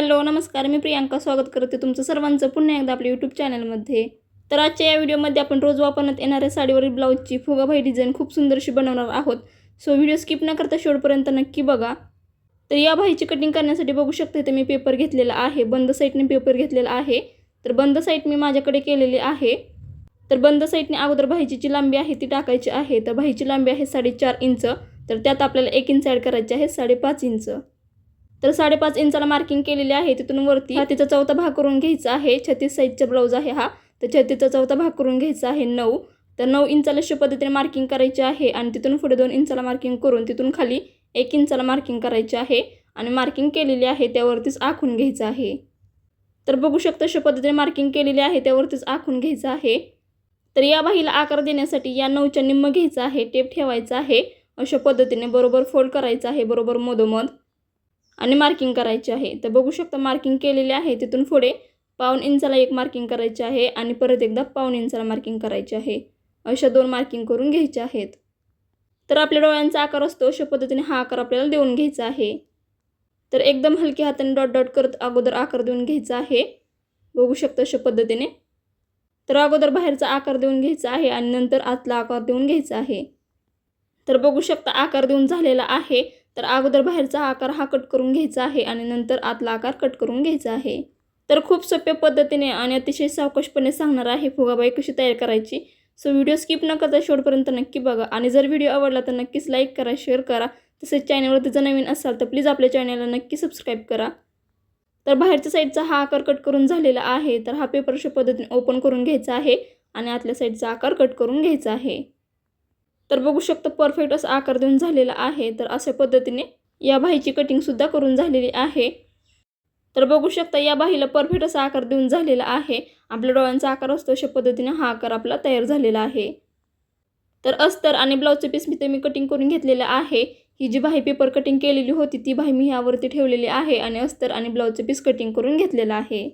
Hello नमस्कार. मी प्रियांका स्वागत करते तुमचं सर्वांचं पुन्हा एकदा आपल्या यूट्यूब चॅनलमध्ये तर आजच्या या व्हिडिओमध्ये आपण रोज वापरण्यात येणाऱ्या साडीवरील ब्लाऊजची फुगाभाई डिझाईन खूप सुंदरशी बनवणार आहोत. सो व्हिडिओ स्किप न करता शेवटपर्यंत नक्की बघा. तर या भाईची कटिंग करण्यासाठी बघू शकते तर मी पेपर घेतलेला आहे. बंद साईडने पेपर घेतलेला आहे. तर बंद साईड मी माझ्याकडे केलेली आहे. तर बंद साईडने अगोदर भाईची जी लांबी आहे ती टाकायची आहे. तर भाईची लांबी आहे साडेचार इंच. तर त्यात आपल्याला एक इंच ॲड करायची आहे साडेपाच इंच. तर साडेपाच इंचाला मार्किंग केलेली आहे. तिथून वरती छातीचा चौथा भाग करून घ्यायचा आहे. छत्तीस साईजचा ब्लाऊज आहे हा. तर छत्तीचा चौथा भाग करून घ्यायचा आहे नऊ. तर नऊ इंचाला अशा पद्धतीने मार्किंग करायची आहे आणि तिथून पुढे दोन इंचाला मार्किंग करून तिथून खाली एक इंचाला मार्किंग करायची आहे आणि मार्किंग केलेली आहे त्यावरतीच आखून घ्यायचं आहे. तर बघू शकता अशा पद्धतीने मार्किंग केलेली आहे त्यावरतीच आखून घ्यायचं आहे. तर या बाहीला आकार देण्यासाठी या नऊच्या निम्म घ्यायचं आहे. टेप ठेवायचा आहे. अशा पद्धतीने बरोबर फोल्ड करायचं आहे. बरोबर मधोमध. आणि मार्किंग करायची आहे. तर बघू शकता मार्किंग केलेली आहे. तिथून पुढे पाऊन इंचाला एक मार्किंग करायची आहे आणि परत एकदा पाऊन इंचाला मार्किंग करायची आहे. अशा दोन मार्किंग करून घ्यायचे आहेत. तर आपल्या डोळ्यांचा आकार असतो अशा पद्धतीने हा आकार आपल्याला देऊन घ्यायचा आहे. तर एकदम हलक्या हाताने डॉट डॉट करत अगोदर आकार देऊन घ्यायचा आहे. बघू शकता अशा पद्धतीने. तर अगोदर बाहेरचा आकार देऊन घ्यायचा आहे आणि नंतर आतला आकार देऊन घ्यायचा आहे. तर बघू शकता आकार देऊन झालेला आहे. तर अगोदर बाहेरचा आकार हा कट करून घ्यायचा आहे आणि नंतर आतला आकार कट करून घ्यायचा आहे. तर खूप सोप्या पद्धतीने आणि अतिशय सावकाशपणे सांगणार आहे फुगाबाई कशी तयार करायची. सो व्हिडिओ स्किप न करता शेवटपर्यंत नक्की बघा. आणि जर व्हिडिओ आवडला तर नक्कीच लाईक करा शेअर करा. तसेच चॅनलवरती जर नवीन असाल तर प्लीज आपल्या चॅनलला नक्की सबस्क्राईब करा. तर बाहेरच्या साईडचा हा आकार कट करून झालेला आहे. तर हा पेपर अशा पद्धतीने ओपन करून घ्यायचा आहे आणि आतल्या साईडचा आकार कट करून घ्यायचा आहे. तर बघू शकता परफेक्ट असा आकार देऊन झालेला आहे. तर अशा पद्धतीने या बाहीची कटिंगसुद्धा करून झालेली आहे. तर बघू शकता या बाहीला परफेक्ट असा आकार देऊन झालेला आहे. आपल्या डोळ्यांचा आकार असतो अशा पद्धतीने हा आकार आपला तयार झालेला आहे. तर अस्तर आणि ब्लाऊजचे पीस मी ते मी कटिंग करून घेतलेलं आहे. ही जी बाही पेपर कटिंग केलेली होती ती बाही मी ह्यावरती ठेवलेली आहे आणि अस्तर आणि ब्लाऊजचे पीस कटिंग करून घेतलेलं आहे.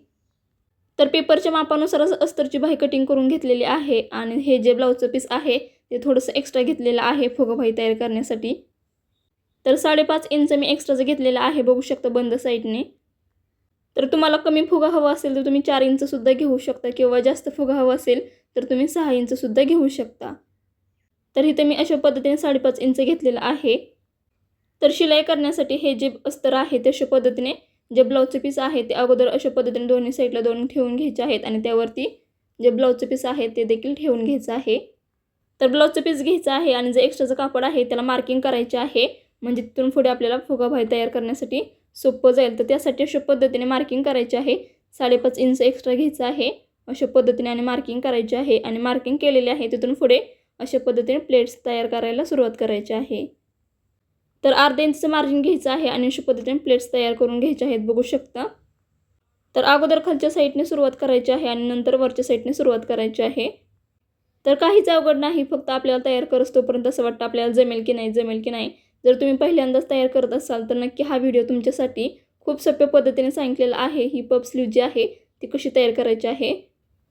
तर पेपरच्या मापानुसारच अस्तरची बाही कटिंग करून घेतलेली आहे आणि हे जे ब्लाऊजचं पीस आहे ते थोडंसं एक्स्ट्रा घेतलेलं आहे फुगाबाई तयार करण्यासाठी. तर साडेपाच इंच मी एक्स्ट्राचं घेतलेलं आहे बघू शकता बंद साईडने तर तुम्हाला कमी फुगा हवा असेल तर तुम्ही चार इंचसुद्धा घेऊ शकता किंवा जास्त फुगा हवा असेल तर तुम्ही सहा इंचसुद्धा घेऊ शकता. तर इथे मी अशा पद्धतीने साडेपाच इंच घेतलेलं आहे. तर शिलाई करण्यासाठी हे जे अस्तर आहे ते अशा पद्धतीने जे ब्लाऊजचे पीस आहे ते अगोदर अशा पद्धतीने दोन्ही साईडला दोन ठेवून घ्यायचे आहेत आणि त्यावरती जे ब्लाऊजचे पीस आहे ते देखील ठेवून घ्यायचं आहे. तर ब्लाऊजचं पीस घ्यायचं आहे आणि जे एक्स्ट्राचं कापड आहे त्याला मार्किंग करायचे आहे. म्हणजे तिथून पुढे आपल्याला फुगाभाई तयार करण्यासाठी सोपं जाईल. तर त्यासाठी अशा पद्धतीने मार्किंग करायचे आहे. साडेपाच इंच एक्स्ट्रा घ्यायचं आहे. अशा पद्धतीने आणि मार्किंग करायचे आहे. आणि मार्किंग केलेले आहे तिथून पुढे अशा पद्धतीने प्लेट्स तयार करायला सुरुवात करायची आहे. तर अर्धा इंचचं मार्जिन घ्यायचं आहे आणि अशा पद्धतीने प्लेट्स तयार करून घ्यायचे आहेत. बघू शकता. तर अगोदर खालच्या साईडने सुरुवात करायची आहे आणि नंतर वरच्या साईडने सुरुवात करायची आहे. तर काहीच अवघड नाही फक्त आपल्याला तयार करत तोपर्यंत असं वाटतं आपल्याला जमेल की नाही जमेल की नाही. जर तुम्ही पहिल्यांदाच तयार करत असाल तर नक्की हा व्हिडिओ तुमच्यासाठी खूप सोप्या पद्धतीने सांगितलेला आहे. ही पप स्लीव जी आहे ती कशी तयार करायची आहे?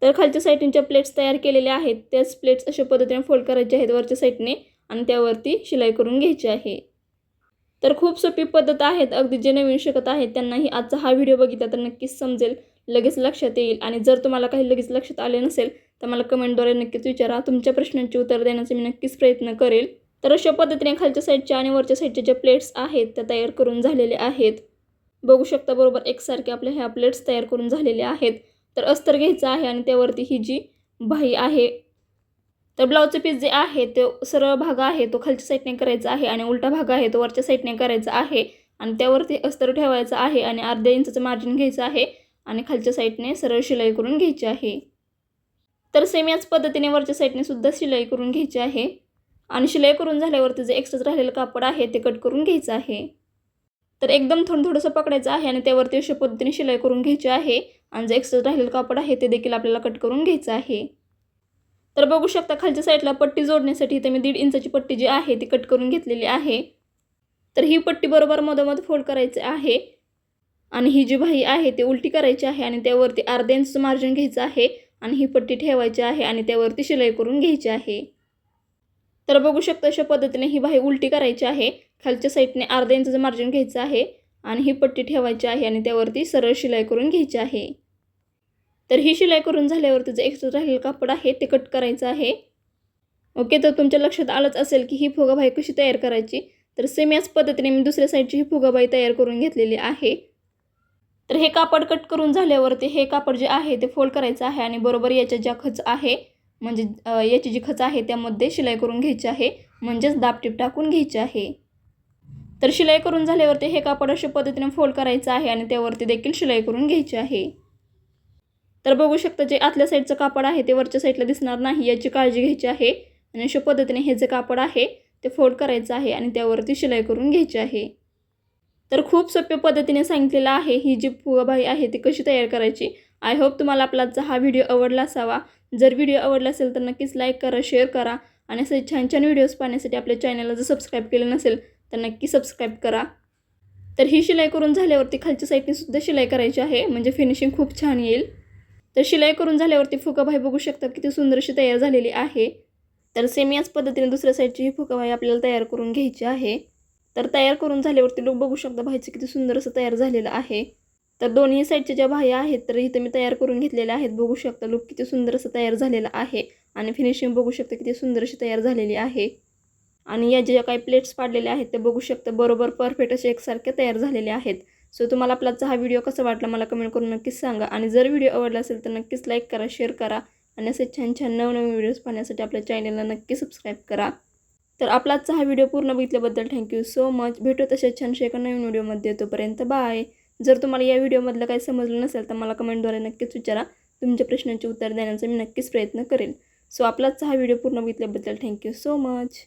तर खालच्या साईडच्या प्लेट्स तयार केलेल्या आहेत. त्याच प्लेट्स अशा पद्धतीने फोल्ड करायचे आहेत वरच्या साईडने आणि त्यावरती शिलाई करून घ्यायची आहे. तर खूप सोपी पद्धत आहेत अगदी जे नवीन शिकत आहेत त्यांनाही आजचा हा व्हिडिओ बघितला तर नक्कीच समजेल लगेच लक्षात येईल. आणि जर तुम्हाला काही लगेच लक्षात आले नसेल तर मला कमेंटद्वारे नक्कीच विचारा. तुमच्या प्रश्नांची उत्तर देण्याचा मी नक्कीच प्रयत्न करेल. तर अशा पद्धतीने खालच्या साईडच्या आणि वरच्या साईडच्या ज्या प्लेट्स आहेत त्या तयार करून झालेल्या आहेत. बघू शकता बरोबर एकसारखे आपल्या ह्या प्लेट्स तयार करून झालेल्या आहेत. तर अस्तर घ्यायचं आहे आणि त्यावरती ही जी बाही आहे तर ब्लाऊजचं पीस जे आहे तो सरळ भाग आहे तो खालच्या साईडने करायचा आहे आणि उलटा भाग आहे तो वरच्या साईडने करायचा आहे. आणि त्यावरती अस्तर ठेवायचं आहे आणि अर्ध्या इंचाचं मार्जिन घ्यायचं आहे आणि खालच्या साईडने सरळ शिलाई करून घ्यायची आहे. तर सेम याच पद्धतीने वरच्या साईडने सुद्धा शिलाई करून घ्यायची आहे. आणि शिलाई करून झाल्यावरती जे एक्स्ट्राच राहिलेलं कापड आहे ते कट करून घ्यायचं आहे. तर एकदम थोडं थोडंसं पकडायचं आहे आणि त्यावरती अशा पद्धतीने शिलाई करून घ्यायची आहे. आणि जे एक्स्ट्रा राहिलेलं कापड आहे ते देखील आपल्याला कट करून घ्यायचं आहे. तर बघू शकता खालच्या साईडला पट्टी जोडण्यासाठी इथे मी दीड इंचाची पट्टी जी आहे ती कट करून घेतलेली आहे. तर ही पट्टी बरोबर मधोमध फोल्ड करायची आहे. आणि ही जी बाही आहे ती उलटी करायची आहे आणि त्यावरती अर्ध्या इंचचं मार्जिन घ्यायचं आहे. आणि ही पट्टी ठेवायची आहे आणि त्यावरती शिलाई करून घ्यायची आहे. तर बघू शकता अशा पद्धतीने ही बाही उलटी करायची आहे. खालच्या साईडने अर्धा इंचचं मार्जिन घ्यायचं आहे आणि ही पट्टी ठेवायची आहे आणि त्यावरती सरळ शिलाई करून घ्यायची आहे. तर ही शिलाई करून झाल्यावरती जे एक्स्ट्रा राहिलेलं कापड आहे ते कट करायचं आहे. ओके तर तुमच्या लक्षात आलंच असेल की ही फुगाबाई कशी तयार करायची? तर सेम याच पद्धतीने मी दुसऱ्या साईडची ही फुगाबाई तयार करून घेतलेली आहे. तर हे कापड कट करून झाल्यावरती हे कापड जे आहे ते फोल्ड करायचं आहे आणि बरोबर याच्या ज्या खच आहे म्हणजे याची जी खच आहे त्यामध्ये शिलाई करून घ्यायची आहे म्हणजेच दाबटीप टाकून घ्यायची आहे. तर शिलाई करून झाल्यावरती हे कापड अशा पद्धतीने फोल्ड करायचं आहे आणि त्यावरती देखील शिलाई करून घ्यायची आहे. तर बघू शकता जे आतल्या साईडचं कापड आहे ते वरच्या साईडला दिसणार नाही याची काळजी घ्यायची आहे आणि अशा पद्धतीने हे जे कापड आहे ते फोल्ड करायचं आहे आणि त्यावरती शिलाई करून घ्यायची आहे. तर खूप सोप्या पद्धतीने सांगितलेलं आहे ही जी फुगाबाई आहे ती कशी तयार करायची? आय होप तुम्हाला आपला हा व्हिडिओ आवडला असावा. जर व्हिडिओ आवडला असेल तर नक्कीच लाईक करा शेअर करा आणि असे छान छान व्हिडिओज पाहण्यासाठी आपल्या चॅनलला जर सबस्क्राईब केलं नसेल तर नक्की सबस्क्राईब करा. तर ही शिलाई करून झाल्यावरती खालच्या साईडने सुद्धा शिलाई करायची आहे म्हणजे फिनिशिंग खूप छान येईल. तर शिलाई करून झाल्यावरती फुकाबाई बघू शकता किती सुंदर अशी तयार झालेली आहे. तर सेम याच पद्धतीने दुसऱ्या साईडची ही फुकाबाई आपल्याला तयार करून घ्यायची आहे. तर तयार करून झाल्यावरती लोक बघू शकता भाईचं किती सुंदर असं तयार झालेलं आहे. तर दोन्ही साईडच्या ज्या बाह्या आहेत तर इथं मी तयार करून घेतलेल्या आहेत. बघू शकता लुक किती सुंदर असं तयार झालेलं आहे. आणि फिनिशिंग बघू शकता किती सुंदर अशी तयार झालेली आहे. आणि या ज्या काही प्लेट्स पाडलेल्या आहेत ते बघू शकता बरोबर परफेक्ट असे एकसारखे तयार झालेले आहेत. सो तुम्हाला आपला हा व्हिडिओ कसा वाटला मला कमेंट करून नक्कीच सांगा. आणि जर व्हिडिओ आवडला असेल तर नक्कीच लाईक करा शेअर करा. आणि असे छान छान नवनवीन व्हिडिओज पाहण्यासाठी आपल्या चॅनलला नक्की सबस्क्राईब करा. तर आपलाचा हा व्हिडिओ पूर्ण बघितल्याबद्दल थँक्यू सो मच भेटू तशा छानशे एका नवीन व्हिडिओमध्ये. तोपर्यंत बाय जर तुम्हाला या व्हिडिओमधलं काही समजलं नसेल तर मला कमेंटद्वारे नक्कीच विचारा. तुमच्या प्रश्नांचे उत्तर देण्याचा मी नक्कीच प्रयत्न करेन. सो आपलाच हा व्हिडिओ पूर्ण बघितल्याबद्दल थँक्यू सो मच